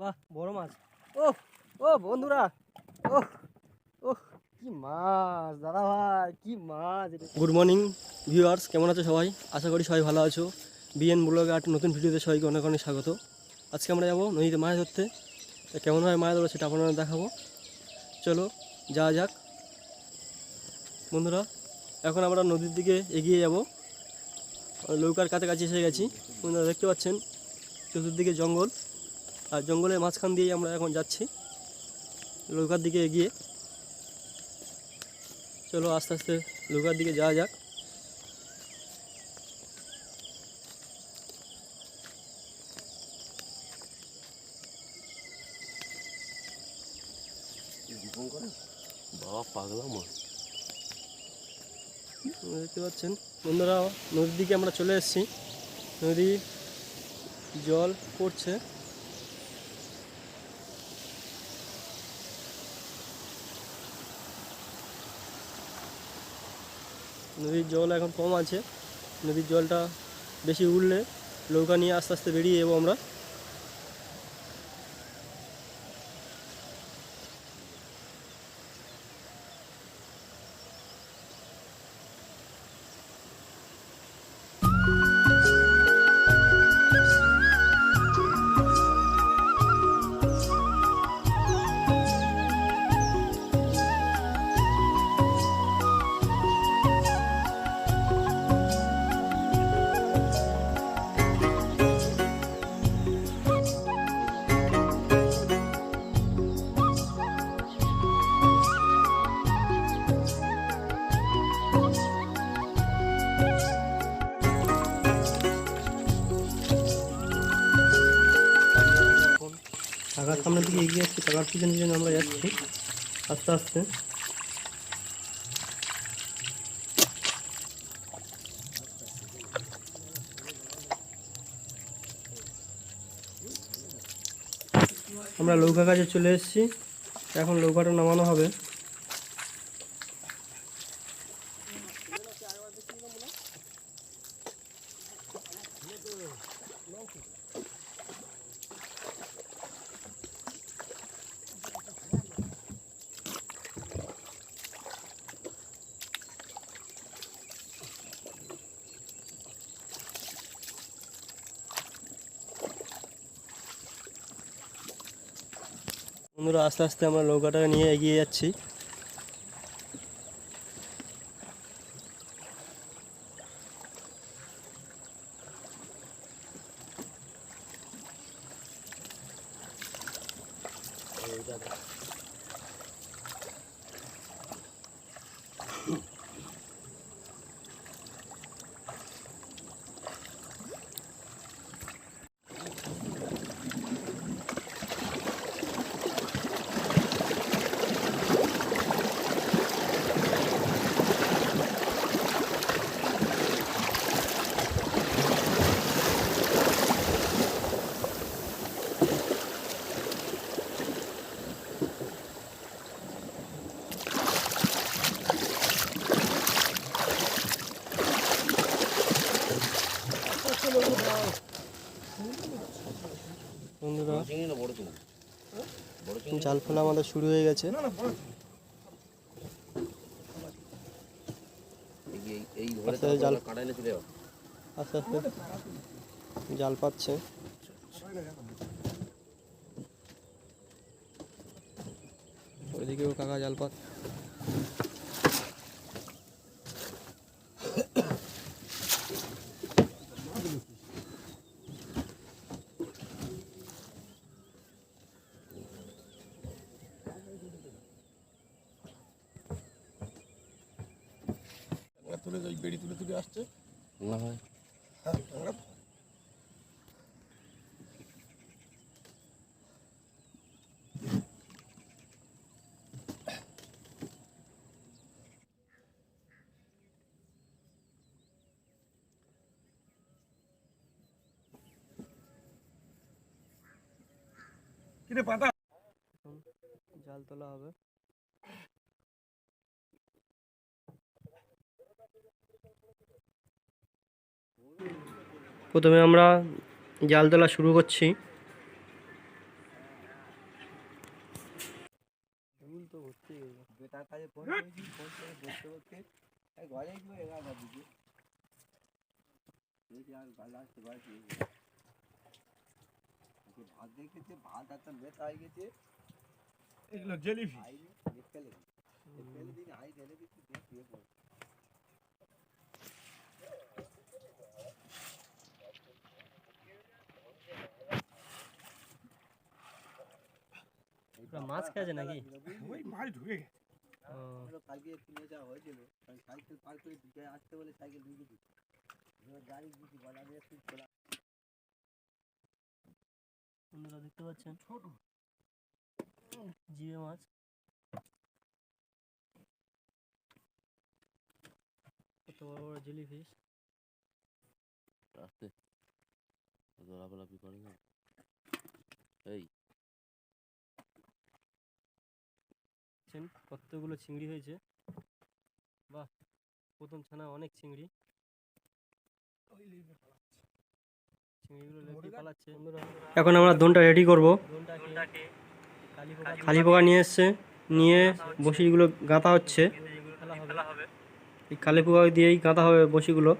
বাহ, বড় মাছ। ও ও বন্ধুরা ও ও কি মাছ দাদা ভাই কি মাছ গুড মর্নিং ভিউয়ার্স কেমন আছো সবাই? আশা করি সবাই ভালো আছো। বিএন ব্লগে একটা নতুন ভিডিওতে সবাইকে অনেক অনেক স্বাগত। আজকে আমরা যাব নদীতে মাছ ধরতে। তা কেমনভাবে মাছ ধরো সেটা আপনারা দেখাবো। চলো, যাওয়া যাক। বন্ধুরা, এখন আমরা নদীর দিকে এগিয়ে যাব। নৌকার কাছাকাছি এসে গেছি। বন্ধুরা, দেখতে পাচ্ছেন? চতুর্দিকে জঙ্গল। আর জঙ্গলের মাঝখান দিয়েই আমরা এখন যাচ্ছি। নৌকার দিকে এগিয়ে। চলো আস্তে আস্তে নৌকার দিকে যাওয়া যাক। বাবা পাগলা মাছ দেখতে পাচ্ছেন? বন্ধুরা নদীর দিকে আমরা চলে এসেছি। নদী জল পড়ছে। নদীর জল এখন কম আছে। নদীর জলটা বেশি উঠলে নৌকা নিয়ে আস্তে আস্তে বেরিয়ে যাব আমরা। দিকে এগিয়ে যাচ্ছি টাকার পিছনে পিছনে আমরা যাচ্ছি। আস্তে আস্তে। আমরা লৌকা কাজে চলে এসেছি। এখন লৌকাটা নামানো হবে। বন্ধুরা আস্তে আস্তে আমরা নৌকাটাকে নিয়ে এগিয়ে যাচ্ছি। Thank চিংড়ি চিংড়ি জাল ফেলা আমাদের শুরু হয়ে গেছে। এই এই- এই আস্তে আস্তে জাল- আস্তে আস্তে জাল পাচ্ছে। ওইদিকেও কাকা জাল পাত তুলে ওই বেড়ি তুলে তুলে আসছে। না ভাই। হ্যাঁ কিরে পাতা? জাল তোলা হবে। প্রথমে আমরা জাল তোলা শুরু করছি। ভাত দেখেছে ভাত একটা মেথা হয়ে গেছে। এগুলো জেলিফি ফেলে দিন আই ফেলে মাছ খেয়েছে নাকি? ওই মাছ ঢুকে গেছে। যাওয়া হয়েছিল সাইকেল পার করে আসতে বলে সাইকেল ঢুকে দিচ্ছি এবার গাড়ি দিচ্ছি বলা দিয়ে একটু খোলা। বন্ধুরা দেখতে পাচ্ছেন? ছোট। জিবে মাছ। কত বড় বড় জেলি ফিশ আস্তে। দোলাপলাপি করে না এই দেখছেন কতগুলো চিংড়ি হয়েছে। বাহ প্রথম ছানা অনেক চিংড়ি। এখন আমরা দোনটা রেডি করব। কালি পোকা নিয়ে এসছে নিয়ে বসিগুলো গাঁথা হচ্ছে। এই কালি পোকা দিয়েই গাঁথা হবে বসিগুলো।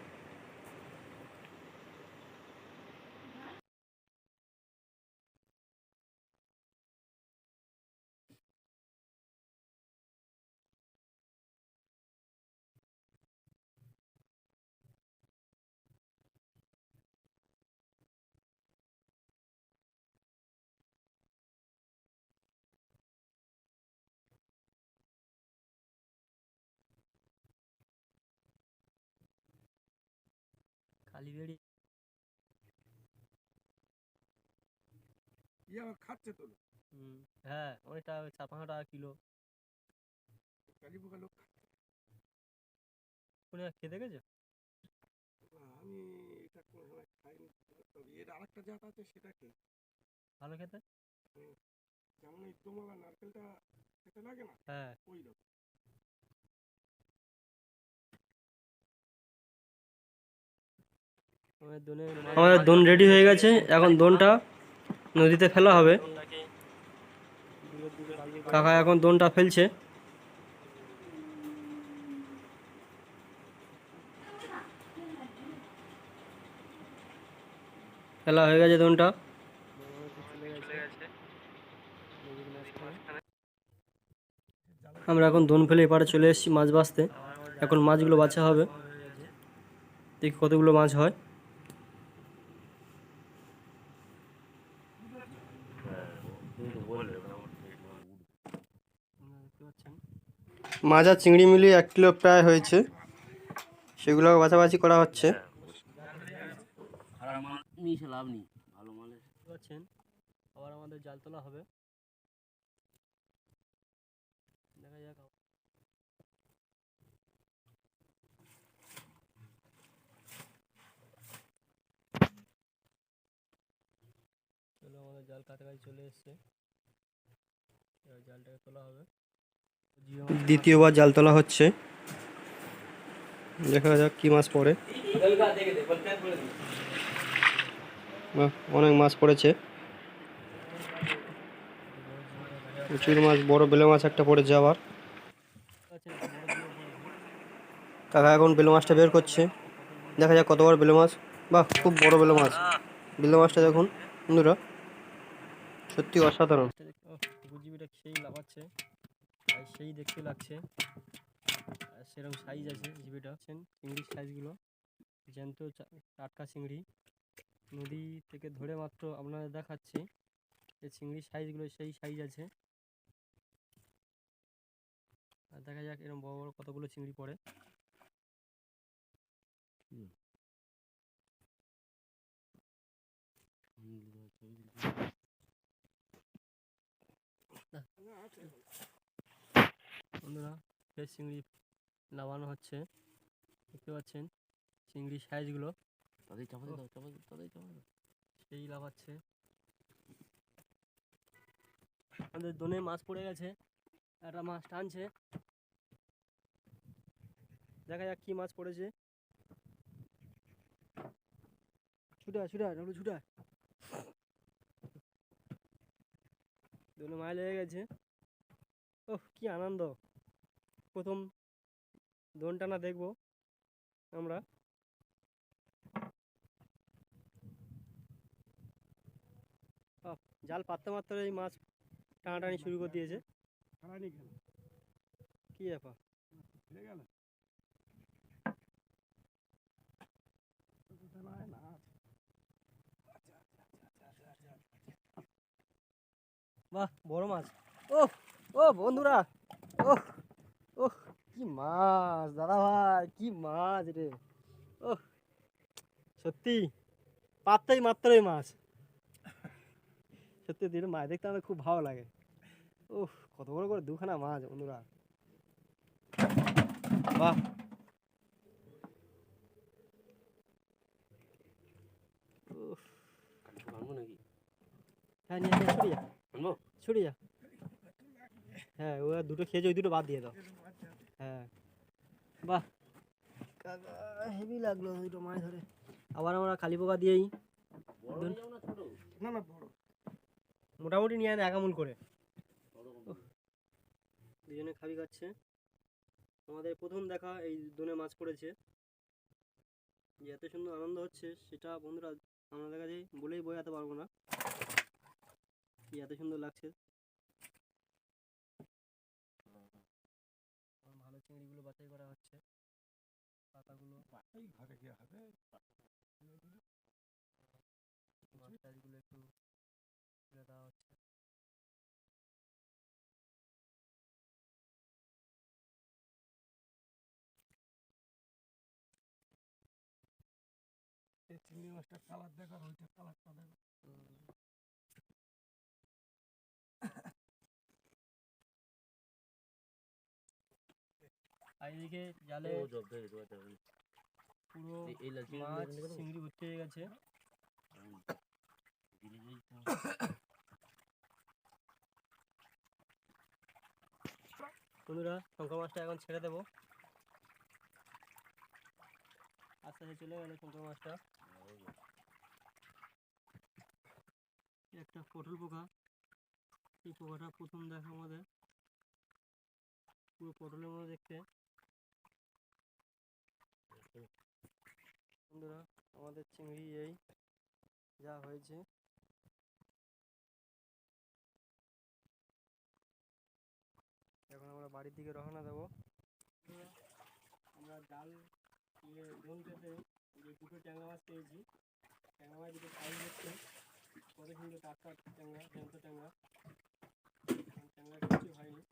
বেড়ি ইয়ে আবার খাচ্ছে তো। হুম, হ্যাঁ অনেকটা চার পাঁচশো টাকা কিলো। কালী পোকা লোক কোনে খেতে গেছো? আমি এটা কোনো সময় খাইনি। তবে এর আরেকটা জাত আছে সেটা খেয়ে ভালো খেতে? যেমন এই তোমালা নারকেলটা খেতে লাগে না? হ্যাঁ। ওই রকম। আমাদের দোনে আমাদের দোন রেডি হয়ে গেছে। এখন দোনটা নদীতে ফেলা হবে। কাকা এখন দোনটা ফেলছে। ফেলা হয়ে গেছে দোনটা। আমরা এখন দোন ফেলে এপারে চলে এসেছি মাছ বাছতে এখন মাছগুলো বাছা হবে। দেখি কতগুলো মাছ হয়। আর চিংড়ি মিলিয়ে এক কিলো প্রায় হয়েছে। সেগুলো বাছাবাছি করা হচ্ছে। লাভ নেই। ভালো মালের পাচ্ছেন আবার আমাদের জাল তোলা হবে। দেখা যাক। চলো আমাদের জাল কাছাকাছি চলে এসছে। এবার জালটাকে তোলা হবে। দ্বিতীয়বার জাল তোলা হচ্ছে। দেখা যাক কি মাছ পড়ে। অনেক মাছ পড়েছে। প্রচুর মাছ, বড় বেলে মাছ একটা পড়েছে আবার। কাকা এখন বেলে মাছটা বের করছে। দেখা যাক কত বড় বেলে মাছ। বাহ, খুব বড় বেলে মাছ। বেলে মাছটা দেখুন, বন্ধুরা। সত্যি অসাধারণ। আর সেই দেখতে লাগছে। আর সেরকম সাইজ আছে জিবিটা চিংড়ির সাইজগুলো জ্যান্ত টাটকা চিংড়ি। নদী থেকে ধরে মাত্র আপনাদের দেখাচ্ছি। এই চিংড়ির সাইজগুলো সেই সাইজ আছে। আর দেখা যাক এরকম বড় বড় কতগুলো চিংড়ি পড়ে। বন্ধুরা ফ্রেশ চিংড়ি লাগানো হচ্ছে। দেখতে পাচ্ছেন চিংড়ির সাইজগুলো। তাদের চাপা দাও চাপা দাও তাদের চাপা দাও সেই লাফাচ্ছে। আমাদের দোনে মাছ পড়ে গেছে একটা মাছ টানছে। দেখা যাক কি মাছ পড়েছে। ছুটা ছুটা ডাবলু ছুটা দোনে মাছ লেগে গেছে। ওহ কি আনন্দ। প্রথম দোন টানা দেখব আমরা। জাল পাততে মাত্র এই মাছ টানাটানি শুরু করে দিয়েছে। কি ব্যাপার। বাহ বড় মাছ। ও ও বন্ধুরা ও ও কি মাছ দাদা ভাই কি মাছ রে। ও সত্যি পাততেই মাত্রই মাছ। সত্যি দিন মাছ দেখতে আমাদের খুব ভালো লাগে। ও কত বড় করে দুখানা মাছ বন্ধুরা। বাহ। হ্যাঁ নিয়ে ছড়িয়ে যা। যা। হ্যাঁ ওরা দুটো খেয়েছে ওই দুটো বাদ দিয়ে দাও। হ্যাঁ। বাহ। কাকা হেভি লাগল দুটো মাছ ধরে। আবার আমরা কালী পোকা দিয়েই। না না বড়। মোটামুটি নিয়ে আনে একামুল করে। দুজনে খাবি খাচ্ছে। আমাদের প্রথম দেখা এই দোনে মাছ পড়েছে। যে এত সুন্দর আনন্দ হচ্ছে সেটা বন্ধুরা আমাদের কাছে বলেই বোঝাতে পারব না। কি এত সুন্দর লাগছে। চিংড়িগুলো বাছাই করা হচ্ছে। পাতাগুলো। এই ঘরে গিয়ে হবে মাছ টাছগুলো একটু তুলে দেওয়া হচ্ছে। এই চিংড়ি মাছটার কালার দেখো ওইটার কালারটা দেখো আর এদিকে জালে পুরো মাছ চিংড়ি ভর্তি হয়ে গেছে ধীরে ধীরে বন্ধুরা শঙ্কর মাছটা এখন ছেড়ে দেবো আস্তে আস্তে চলে গেল শঙ্কর মাছটা একটা পটল পোকা এই পোকাটা প্রথম দেখা আমাদের পুরো পটলের মতো দেখতে বন্ধুরা, আমাদের চিংড়ি এই যা হয়েছে। এখন আমরা বাড়ির দিকে রওনা দেবো। আমরা ডাল ইয়ে খেতে যে দুটো ট্যাঙা মাছ পেয়েছি। ট্যাঙা মাছ দুটো সাইজ হচ্ছে। কত সুন্দর টাটকা ট্যাংরা ট্যাংরা ট্যাংরা। ট্যাংরা কিছু হয়নি